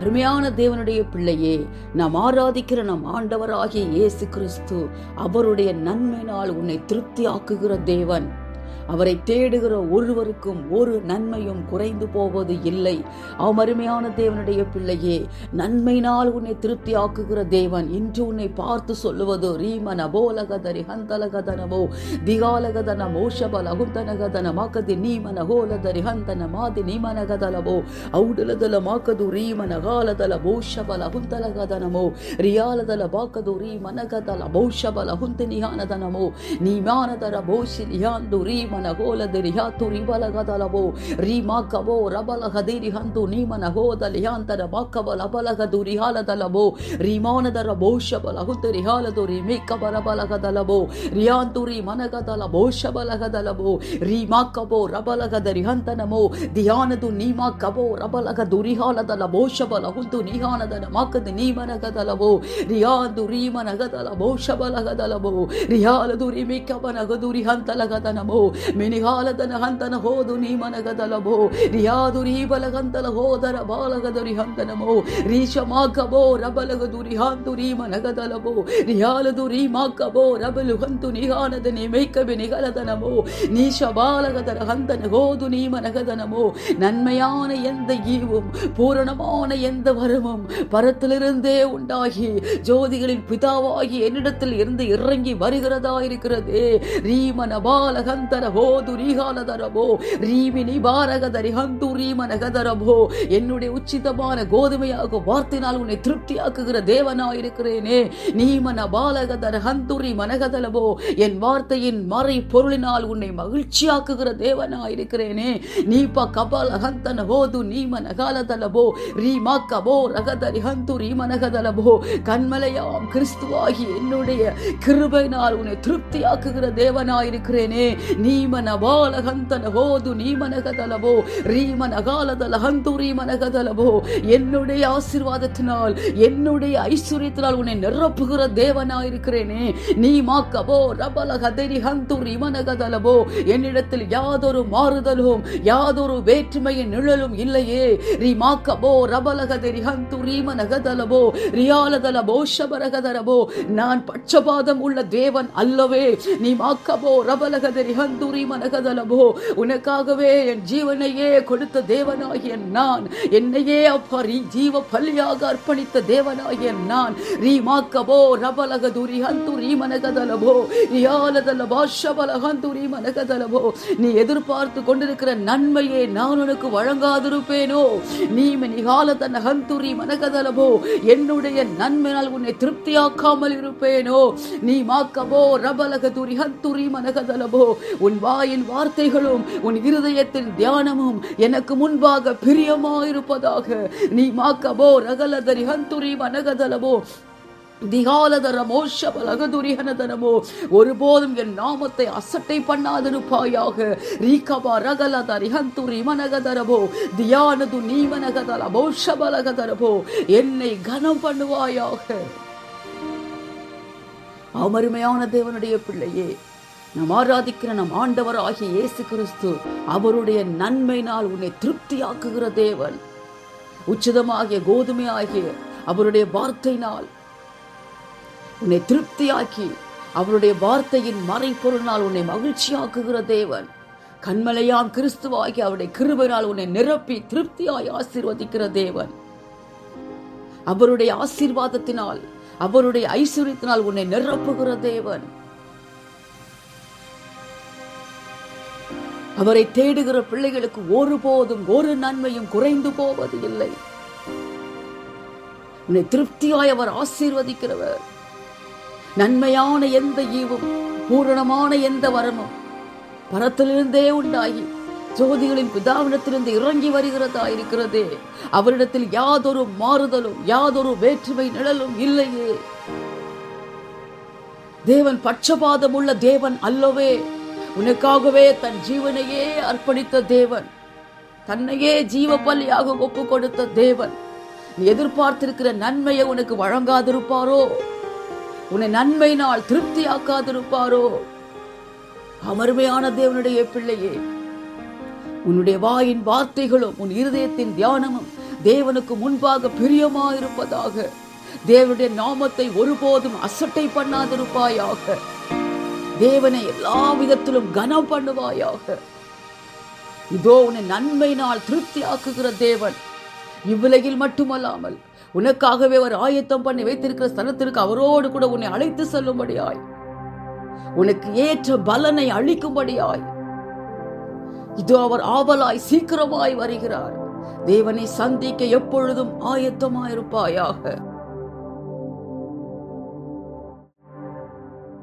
அருமையான தேவனுடைய பிள்ளையே நாம் ஆராதிக்கிற நம் ஆண்டவராகிய இயேசு கிறிஸ்து அவருடைய நன்மையினால் உன்னை திருப்தியாக்குகிற தேவன். அவரை தேடுகிற ஒருவருக்கும் ஒரு நன்மையும் குறைந்து போவது இல்லை அவன் அருமையான தேவனுடைய பிள்ளையே நன்மையினால் உன்னை திருப்தி ஆக்குகிற தேவன் இன்று உன்னை பார்த்து சொல்லுவது ரீமன போலகதரி ஹந்தலகதனமோ திகாலகதன மோஷபல அகுந்தனகதன மாக்கதி நீமன ஹோலதரி ஹந்தன மாதி நீமனகதலமோ ಔಡಲದಲ ಮಾಕದು ರೀ ಮನಗಾಲದಲ ಬಹುಶಬಲ ಹುಂತಲಗದನಮೋ ರಿಯಾಲದಲ ಬಾಕದು ರೀ ಮನಗದಲ ಬಹುಶಬಲ ಹುಂತಿನಿಹಾನದನಮೋ ನೀಮಾನದರ ಬಹುಶಿ ಲಿಯಾಂದು ರೀ ಮನಗೋಲದ ರಿಯಾತು ರಿಬಲಗದಲವೋ ರೀ ಮಾಕವೋ ರಬಲಗದಿರಿ ಹಂತು ನೀ ಮನಗೋದ ಲಿಯಾಂತರ ಮಾಕಬಲ ಬಲಗದು ರಿಹಾಲದಲವೋ ರೀಮಾನದರ ಬಹುಶಬಲ ಹುಂತ ರಿಹಾಲದು ರೀ ಮೇಕಬಲ ಬಲಗದಲವೋ ರಿಯಾಂತು ರೀ ಮನಗದಲ ಬಹುಶಬಲಗದಲವೋ ರೀ ಮಾಕಬೋ ರಬಲಗದ ರಿಹಂತನಮೋ ಧ್ಯಾನದು ನೀಮಾ ಕಬೋ ರಬಲಗ ದುರಿಹಾಲದಲ ಬೋಷಬಲ ಹುದ್ದು ನಿಹಾನದನ ಮಕದ ನೀಮನಗದಲವೋ ರಿಯಾದು ರೀಮನಗದಲ ಬೋಷಬಲಗದಲವೋ ರಿಯಾಲದು ರಿಮಿಕಬನಗದು ರಿಹಂತಲಗದನಮೋ ಮಿನಿಹಾಲದನ ಹಂತನ ಹೋದು ನೀಮನಗದಲವೋ ರಿಯಾದು ರೀಬಲಗಂತಲ ಹೋದರ ಬಾಲಗದ ರಿಹಂತನಮೋ ರೀಶ ಮಾಕಬೋ ರಬಲಗದು ರಿಹಾಂತು ರೀಮನಗದಲವೋ ರಿಯಾಲದು ರೀಮಾಕಬೋ ರಬಲು ಹಂತು ನಿಹಾನದ ನಿಮೇಕಬೆ ನಿಗಲದನಮೋ நீஷ பாலகதர ஹந்தன கோது நீமனகதனமோ நன்மையான எந்த ஈவும் பூரணமான எந்த வரமும் பரத்திலிருந்தே உண்டாகி ஜோதிகளின் பிதாவாகி என்னிடத்தில் இருந்து இறங்கி வருகிறதா இருக்கிறதே ரீமன பாலகந்தர தரவோ ரீகாலதரபோ ரீமினி பாரகதரி ஹந்து ரீமனகதரபோ. என்னுடைய உச்சிதமான கோதுமையாக வார்த்தினால் உன்னை திருப்தியாக்குகிற தேவனாயிருக்கிறேனே. நீமன பாலகதர ஹந்துரி மனகதலவோ என் வார்த்தையின் மறை பொருளினால் உன்னை மகிழ்ச்சியாக்குகிற தேவனாயிருக்கிறேனே. நீப கபால ஹந்தன ஹோது நீமன நகாலதலபோ ரீமா கபோ ரகதரி ஹந்து ரீம கண்மலையாம் கிறிஸ்துவாகி என்னுடைய கிருபையினால் உன்னை திருப்தியாக்குகிற தேவனாயிருக்கிறேனே. நீ நபால ஹந்தன ஹோது நீம நகதலபோ ஹந்து ரீம என்னுடைய ஆசீர்வாதத்தினால் என்னுடைய ஐஸ்வர்யத்தினால் உன்னை நிரப்புகிற தேவனாயிருக்கிறேனே. நீ மாக்கபோ ரபல கதரி ஹந்து ரீமனகதலவோ என்னிடத்தில் யாதொரு மாறுதலும் யாதொரு வேற்றுமையின் நிழலும் இல்லையே. ரிமாக்கபோ ரபலகதரி ஹந்து ரீமனகதலவோ ரியாலதலபோ ஷபரகதரபோ நான் பட்சபாதம் உள்ள தேவன் அல்லவே. நீ மாக்கபோ ரபலகதரி ஹந்து ரீமனகதலபோ உனக்காகவே என் ஜீவனையே கொடுத்த தேவனாகிய நான். என்னையே அப்பா ரீ ஜீவ பள்ளியாக அர்ப்பணித்த தேவனாகிய நான். ரீமாக்கபோ ரபலகதுரி ஹந்துரி மனகதலபோ. ரியாலதல பாஷபல ஹந்து நீ எதிர்பார்த்து கொண்டிருக்கிற நன்மையை நான் உனக்கு வழங்காதிருப்பேனோ. நீ நிகாலதன ஹந்துரி மனகதலபோ. என்னுடைய நன்மையால் உன்னை திருப்தியாக்காமல் இருப்பேனோ. நீ மாக்கபோ ரபலகதுரி ஹந்துரி மனகதலபோ. உன் வாயின் வார்த்தைகளும் உன் இருதயத்தின் தியானமும் எனக்கு முன்பாக பிரியமாயிருப்பதாக. நீ மாக்கபோ ரகலதரி ஹந்துரி மனகதலபோ திகாலதரமோ ஷபலகதுரிஹனதனமோ ஒருபோதும் என் நாமத்தை அசட்டை பண்ணாதிருப்பாயாக. ரீகபா ரகலத ரிஹந்துரி மனகதரபோ தியானது நீமனகதலபோ ஷபலகதரபோ என்னை கனம் பண்ணுவாயாக. அமருமையான தேவனுடைய பிள்ளையே நாம் ஆராதிக்கிற நம் ஆண்டவர் ஆகிய இயேசு கிறிஸ்து அவருடைய நன்மையினால் உன்னை திருப்தியாக்குகிற தேவன். உச்சிதமாகிய கோதுமை ஆகிய அவருடைய வார்த்தையினால் உன்னை திருப்தியாக்கி அவருடைய வார்த்தையின் மறைப்பொருளினால் உன்னை மகிழ்ச்சியாக்குகிற தேவன். கண்மலையாம் கிறிஸ்துவாகி அவருடைய கிருபையினால் உன்னை நிரப்பி திருப்தியாய் ஆசீர்வதிக்கிற தேவன். அவருடைய ஆசீர்வாதத்தினால் அவருடைய ஐஸ்வர்யத்தினால் உன்னை நிரப்புகிற தேவன். அவரை தேடுகிற பிள்ளைகளுக்கு ஒருபோதும் ஒரு நன்மையும் குறைந்து போவது இல்லை. உன்னை திருப்தியாய் அவர் ஆசீர்வதிக்கிறவர். நன்மையான எந்த ஈவும் பூரணமான எந்த வரமும் பரத்திலிருந்தே உண்டாகி ஜோதிகளின் பிதாவிடத்திலிருந்து இறங்கி வருகிறதா இருக்கிறதே. அவரிடத்தில் யாதொரு மாறுதலும் யாதொரு வேற்றுமை நிழலும் இல்லையே. தேவன் பட்சபாதம் உள்ள தேவன் அல்லவே. உனக்காகவே தன் ஜீவனையே அர்ப்பணித்த தேவன். தன்னையே ஜீவ பலியாக ஒப்பு கொடுத்த தேவன். நீ எதிர்பார்த்திருக்கிற நன்மையை உனக்கு வழங்காதிருப்பாரோ? உன்னை நன்மையினால் திருப்தியாக்காதிருப்பாரோ? அமர்மையான தேவனுடைய பிள்ளையே உன்னுடைய வாயின் வார்த்தைகளும் உன் இருதயத்தின் தியானமும் தேவனுக்கு முன்பாக பிரியமாயிருப்பதாக தேவனுடைய நாமத்தை ஒருபோதும் அசட்டை பண்ணாதிருப்பாயாக. தேவனை எல்லா விதத்திலும் கனம் பண்ணுவாயாக இதோ உன்னை நன்மையினால் திருப்தியாக்குகிற தேவன். இவ்வுலகில் மட்டுமல்லாமல் உனக்காகவே அவர் ஆயத்தம் பண்ணி வைத்திருக்கிற ஸ்தலத்திற்கு அவரோடு கூட உன்னை அழைத்து செல்லும்படியாய். உனக்கு ஏற்ற பலனை அளிக்கும்படியாய். இதோ அவர் ஆவலாய் சீக்கிரமாய் வருகிறார். தேவனை சந்திக்க எப்பொழுதும் ஆயத்தமாயிருப்பாயாக.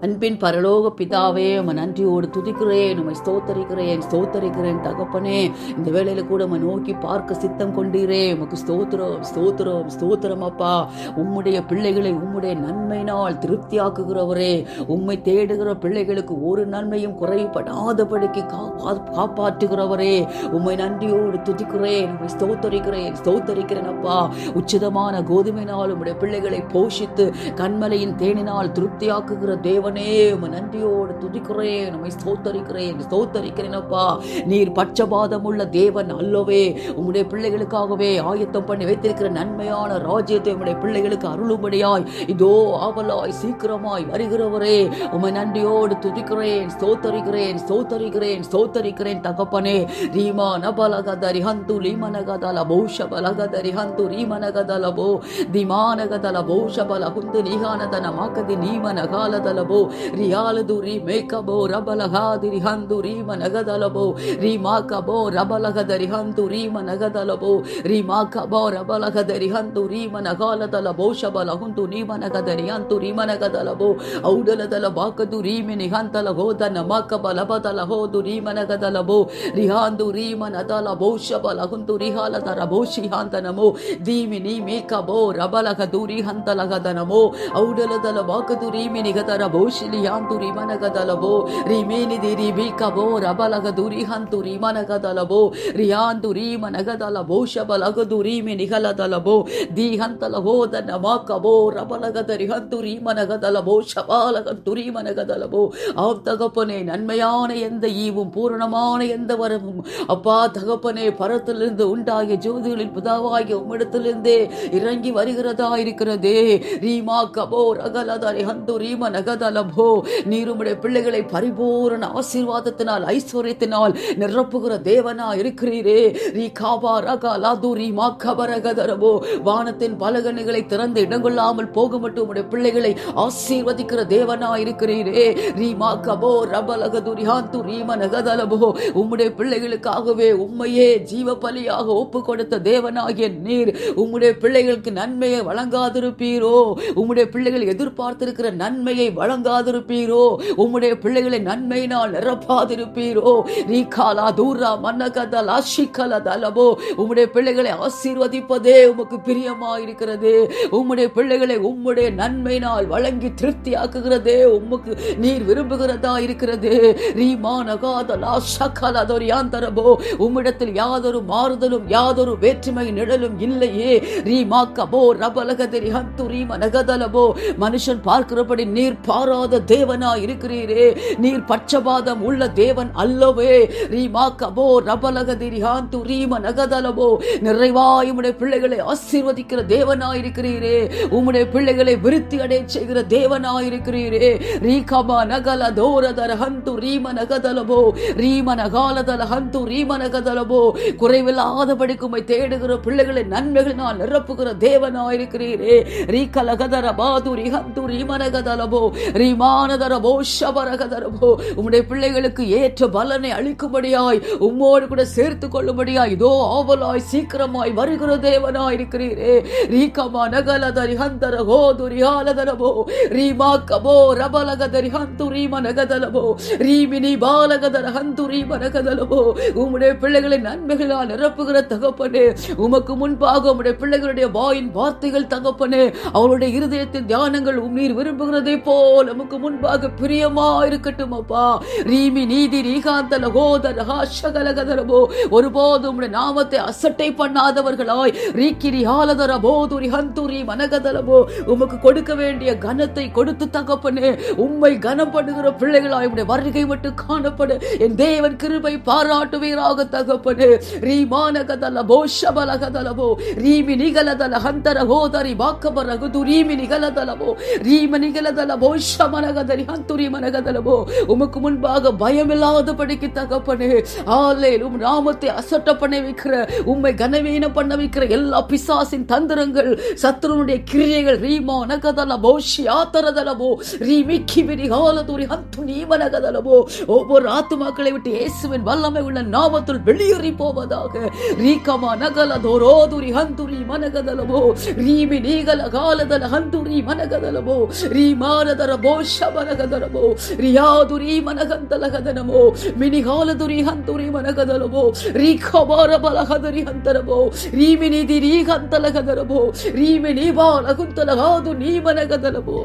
அன்பின் பரலோக பிதாவே உம நன்றியோடு துதிக்கிறேன் உமை ஸ்தோத்தரிக்கிறேன் ஸ்தோத்தரிக்கிறேன் தகப்பனே. இந்த வேளையில கூட உம்மை நோக்கி பார்க்க சித்தம் கொண்டீரே. உமக்கு ஸ்தோத்திரம் ஸ்தோத்திரம் ஸ்தோத்திரம் அப்பா. உம்முடைய பிள்ளைகளை உம்முடைய நன்மையினால் திருப்தியாக்குகிறவரே. உம்மை தேடுகிற பிள்ளைகளுக்கு ஒரு நன்மையும் குறைபடாதபடிக்கு கா- காப்பாற்றுகிறவரே. உம்மை நன்றியோடு துதிக்கிறேன் உமை ஸ்தோத்தரிக்கிறேன் ஸ்தோத்தரிக்கிறேன் அப்பா. உச்சிதமான கோதுமையினால் உம்முடைய பிள்ளைகளை போஷித்து கண்மலையின் தேனினால் திருப்தியாக்குகிற தகப்பனே உம நன்றியோடு துதிக்கிறேன் நம்மை ஸ்தோத்தரிக்கிறேன் ஸ்தோத்தரிக்கிறேனப்பா நீர் பட்சபாதமுள்ள தேவன் அல்லவே உம்முடைய பிள்ளைகளுக்காகவே ஆயத்தம் பண்ணி வைத்திருக்கிற நன்மையான ராஜ்யத்தை உடைய பிள்ளைகளுக்கு அருளும்படியாய் இதோ ஆவலாய் சீக்கிரமாய் வருகிறவரே உமை நன்றியோடு துதிக்கிறேன் ஸ்தோத்தரிக்கிறேன் ஸ்தோத்தரிக்கிறேன் ஸ்தோத்தரிக்கிறேன் தகப்பனே. ரீமா நபலகதரி ஹந்து லீமனகதல பௌஷபலகதரி ஹந்து ரீமனகதலபோ திமானகதல பௌஷபல குந்து நீகானதன மாக்கதி நீமனகாலதலபோ ನೀಮನಗಾಲದಲಬೋ ರಿಯಾಲದು ರೀ ಮೇಕಬೋ ರಬಲಗಾದಿ ರಿಹಂದು ರೀಮ ನಗದಲಬೋ ರೀ ಮಾಕಬೋ ರಬಲಗದ ರಿಹಂದು ರೀಮ ನಗದಲಬೋ ರೀ ಮಾಕಬೋ ರಬಲಗದ ರಿಹಂದು ರೀಮ ನಗಾಲದಲಬೋ ಶಬಲಹುಂದು ನೀಮನಗದ ರಿಹಂತು ರೀಮನಗದಲಬೋ ಔಡಲದಲ ಬಾಕದು ರೀಮಿ ನಿಹಂತಲ ಹೋದನ ಮಾಕಬಲ ಬದಲ ಹೋದು ರೀಮನಗದಲಬೋ ರಿಹಾಂದು ರೀಮನದಲ ಬಹುಶಬಲಹುಂದು ರಿಹಾಲದರ ಬಹುಶಿಹಾಂತನಮೋ ದೀಮಿ ನೀ ಮೇಕಬೋ ರಬಲಗ ದೂರಿ ಹಂತಲಗದನಮೋ ಔಡಲದಲ ಬಾಕದು ರೀಮಿ ನಿಗದರ ಬಹುಶಿಲಿ ಯಾಂತು ರಿಮನಗದಲಬೋ ರಿಮೇನಿ ದಿರಿ ಬೀಕಬೋ ರಬಲಗ ದೂರಿ ಹಂತು ರಿಮನಗದಲಬೋ ರಿಯಾಂತು ರೀಮನಗದಲ ಬಹುಶಬಲಗದು ರೀಮಿ ನಿಗಲದಲಬೋ ದಿ ಹಂತಲ ಹೋದನ ಮಾಕಬೋ ರಬಲಗದ ರಿಹಂತು ரீமனகதலபோ ஷபாலகந்து ரீமனகதலபோ ஆம் தகப்பனே நன்மையான எந்த ஈவும் பூரணமான எந்த வரமும் அப்பா தகப்பனே பரத்திலிருந்து உண்டாகிய ஜோதிகளின் புதாவாகிய உம்மிடத்திலிருந்தே இறங்கி வருகிறதா இருக்கிறதே ரீமா கபோ ரகலதரி ஹந்து ரீம நகதலபோ நீருமுடைய பிள்ளைகளை பரிபூரண ஆசீர்வாதத்தினால் ஐஸ்வர்யத்தினால் நிரப்புகிற தேவனா இருக்கிறீரே. ரீ காபா ரகா லாது ரீ மாக்கபரகதரபோ வானத்தின் பலகணிகளை திறந்து இடங்கொள்ளாமல் போக மட்டும் உம்முடைய பிள்ளைகளை ஆசீர்வதிக்கிற தேவனா இருக்கிறீரே. ரீ மாக்கபோ ரபலகது ரிஹாந்து ரீம நகதலபோ உம்முடைய பிள்ளைகளுக்காகவே உம்மையே ஜீவ பலியாக ஒப்பு கொடுத்த தேவனாகிய நீர் உம்முடைய பிள்ளைகளுக்கு நன்மையை வழங்காதிருப்பீரோ. உம்முடைய பிள்ளைகள் எதிர்பார்த்திருக்கிற நன்மையை வழங்க வழங்காதிருப்பீரோ உம்முடைய பிள்ளைகளை நன்மையினால் நிரப்பாதிருப்பீரோ? ரீகாலா தூரா மன்னகதல் அஷிகல தலபோ? உம்முடைய பிள்ளைகளை ஆசீர்வதிப்பதே உமக்கு பிரியமா இருக்கிறது உம்முடைய பிள்ளைகளை உம்முடைய நன்மையினால் வழங்கி திருப்தியாக்குகிறதே உமக்கு நீர் விரும்புகிறதா இருக்கிறது. ரீமானகாதலா சகலதொரியாந்தரபோ உம்மிடத்தில் யாதொரு மாறுதலும் யாதொரு வேற்றுமை நிழலும் இல்லையே. ரீமாக்கபோ ரபலகதரி ஹந்து ரீமனகதலபோ மனுஷன் பார்க்கிறபடி நீர் பாரா பாராத தேவனா இருக்கிறீரே நீர் பட்சபாதம் உள்ள தேவன் அல்லவே. ரீமா கபோ ரபலகதிரி ஹாந்து ரீம நகதலபோ. நிறைவாய் உம்முடைய பிள்ளைகளை ஆசீர்வதிக்கிற தேவனாயிருக்கிறீரே. உம்முடைய பிள்ளைகளை விருத்தி அடைய செய்கிற தேவனாயிருக்கிறீரே. ரீகமா நகல தோரதர ஹந்து ரீம நகதலபோ. ரீம நகாலதல ஹந்து ரீம நகதலபோ. குறைவில்லாதபடிக்கு உம்மை தேடுகிற பிள்ளைகளை நன்மைகளினால் நிரப்புகிற தேவனாயிருக்கிறீரே. ரீகலகதர ஹந்து ரீம நகதலபோ. ரீமானதரபோ ஷபரகதரபோ உம்முடைய பிள்ளைகளுக்கு ஏற்ற பலனை அளிக்கும்படியாய் உம்மோடு கூட சேர்த்து கொள்ளும்படியாய் இதோ ஆவலாய் சீக்கிரமாய் வருகிற தேவனாய் இருக்கிறீரே ரீகமா நகலதரி ஹந்தர ஹோ துரியாலதரபோ ரீமா கபோ ரபலகதரி ஹந்து ரீம நகதலபோ ரீமினி பாலகதர ஹந்து ரீம நகதலபோ உம்முடைய பிள்ளைகளை நன்மைகளால் நிரப்புகிற தகப்பனே உமக்கு முன்பாக உம்முடைய பிள்ளைகளுடைய வாயின் வார்த்தைகள் தகப்பனே அவருடைய இருதயத்தின் தியானங்கள் உம் நீர் விரும்புகிறதை போல போல உமக்கு முன்பாக பிரியமா இருக்கட்டும் அப்பா ரீமி நீதி ரீகாந்தல லகோதர ஹாஷகலகதரபோ ஒருபோதும் நாமத்தை அசட்டை பண்ணாதவர்களாய். ரீக்கிரி ஆலதர போதுரி ஹந்துரி மனகதரபோ உமக்கு கொடுக்க வேண்டிய கனத்தை கொடுத்து தகப்பனே உம்மை கனம் பண்ணுகிற பிள்ளைகளாய் உடைய வருகை மட்டும் காணப்படு. என் தேவன் கிருபை பாராட்டுவீராக தகப்பனே. ரீமானகதல போஷபலகதலபோ ரீமி நிகலதல ஹந்தர ஹோதரி பாக்கபரகுது ரீமி நிகலதலபோ ரீம நிகலதல போஷமனகதரி ஹந்துரி மனகதலமோ உமக்கு முன்பாக பயமில்லாதபடிக்கு தகப்பனே ஆலே உம் நாமத்தை அசட்ட பண்ண வைக்கிற உம்மை கனவீனம் பண்ண வைக்கிற எல்லா பிசாசின் தந்திரங்கள் சத்ருனுடைய கிரியைகள் ரீமா நகதலமோ ஷியாத்தரதலமோ ரீமிக்கி விரி ஹாலதுரி ஹந்து நீமனகதலபோ ஒவ்வொரு ஆத்துமாக்களை விட்டு இயேசுவின் வல்லமை உள்ள நாமத்துள் வெளியேறி போவதாக ரீகமா நகல தோரோதுரி ஹந்துரி மனகதலமோ ரீமி நீகல காலதல ஹந்துரி மனகதலமோ ரீமானதர ರಬೋ ಶಬರಗದರಬೋ ರಿಯಾದುರಿ ಮನಗಂತಲಗದನಮೋ ಮಿನಿಗಾಲದುರಿ ಹಂತುರಿ ಮನಗದಲಬೋ ರೀ ಖಬಾರ ಬಲಹದರಿ ಹಂತರಬೋ ರೀ ಮಿನಿದಿ ರೀ ಹಂತಲಗದರಬೋ ರೀ ಮಿನಿ ಬಾಲಗುಂತಲಗಾದು ನೀ ಮನಗದಲಬೋ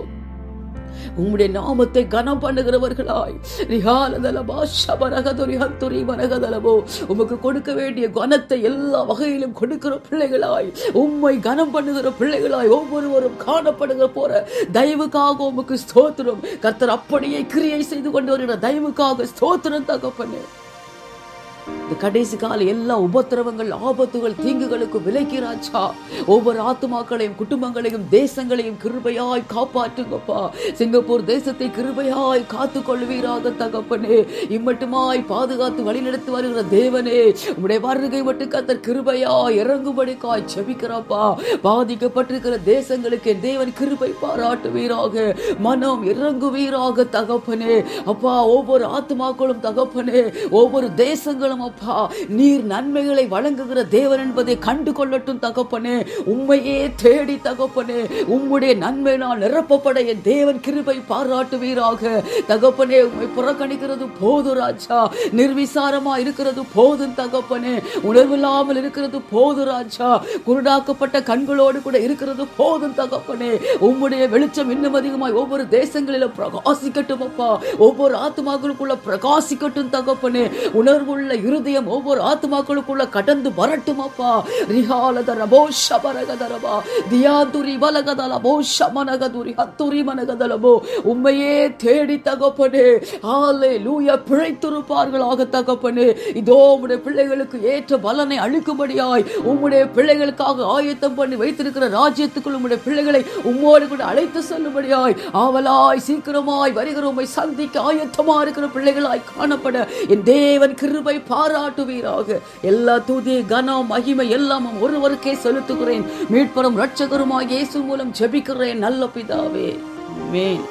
உம்முடைய நாமத்தை கனம் பண்ணுகிறவர்களாய். ரிஹாலதலபா ஷபரகதுரி ஹத்துரி வரகதலபோ உமக்கு கொடுக்க வேண்டிய கனத்தை எல்லா வகையிலும் கொடுக்கிற பிள்ளைகளாய். உம்மை கனம் பண்ணுகிற பிள்ளைகளாய் ஒவ்வொருவரும் காணப்படுகிற போற தயவுக்காக உமக்கு ஸ்தோத்திரம். கர்த்தர் அப்படியே கிரியை செய்து கொண்டு வருகிற தயவுக்காக ஸ்தோத்திரம் தகப்பண்ணு இந்த கடைசி கால எல்லா உபத்திரவங்கள் ஆபத்துகள் தீங்குகளுக்கு விலைக்கிறாச்சா ஒவ்வொரு ஆத்மாக்களையும் குடும்பங்களையும் தேசங்களையும் கிருபையாய் காப்பாற்றுங்கப்பா. சிங்கப்பூர் தேசத்தை கிருபையாய் காத்து கொள்வீராக தகப்பனே. இம்மட்டுமாய் பாதுகாத்து வழிநடத்தி வருகிற தேவனே. உடைய வருகை மட்டும் கத்தர் கிருபையாய் இறங்கும்படிக்காய் செபிக்கிறப்பா பாதிக்கப்பட்டிருக்கிற தேசங்களுக்கு என் தேவன் கிருபை பாராட்டுவீராக. மனம் இறங்குவீராக தகப்பனே. அப்பா ஒவ்வொரு ஆத்மாக்களும் தகப்பனே. ஒவ்வொரு தேசங்களும் அப்பா. நீர் நன்மைகளை வழங்குகிற தேவன் என்பதை கண்டு கொள்ளட்டும் தகப்பனே. உண்மையே தேடி தகப்பனே. உம்முடைய நன்மையினால் நிரப்பப்பட என் தேவன் கிருபை பாராட்டுவீராக. தகப்பனே உண்மை புறக்கணிக்கிறது போது ராஜா. நிர்விசாரமா இருக்கிறது போதும் தகப்பனே. உணர்வில்லாமல் இருக்கிறது போது ராஜா. குருடாக்கப்பட்ட கண்களோடு கூட இருக்கிறது போதும் தகப்பனே. உம்முடைய வெளிச்சம் இன்னும் அதிகமாய் ஒவ்வொரு தேசங்களிலும் பிரகாசிக்கட்டும் அப்பா. ஒவ்வொரு ஆத்மாக்களுக்குள்ள பிரகாசிக்கட்டும் தகப்பனே. உணர்வுள்ள இருதயம் ஒவ்வொரு ஆத்மாக்களுக்குள்ள கடந்து வரட்டும் அப்பா ரிஹாலதர போஷபரகதரபா தியாதுரி வலகதலபோ போஷமனகதுரி ஹத்துரி மனகதலபோ. உண்மையே தேடி தகப்பனே. ஆலே லூய பிழைத்திருப்பார்களாக தகப்பனே. இதோ உடைய பிள்ளைகளுக்கு ஏற்ற பலனை அளிக்கும்படியாய் உம்முடைய பிள்ளைகளுக்காக ஆயத்தம் பண்ணி வைத்திருக்கிற ராஜ்யத்துக்குள் உம்முடைய பிள்ளைகளை உம்மோடு கூட அழைத்து செல்லும்படியாய் ஆவலாய் சீக்கிரமாய் வருகிற உம்மை சந்திக்க ஆயத்தமா இருக்கிற பிள்ளைகளாய் காணப்பட. என் தேவன் கிருபை பாராட்டுவீராக. எல்லா துதி கனம் மகிமை எல்லாம் ஒருவருக்கே செலுத்துகிறேன். மீட்பரும் ரட்சகருமாய் இயேசு மூலம் ஜெபிக்கிறேன் நல்ல பிதாவே. மேன்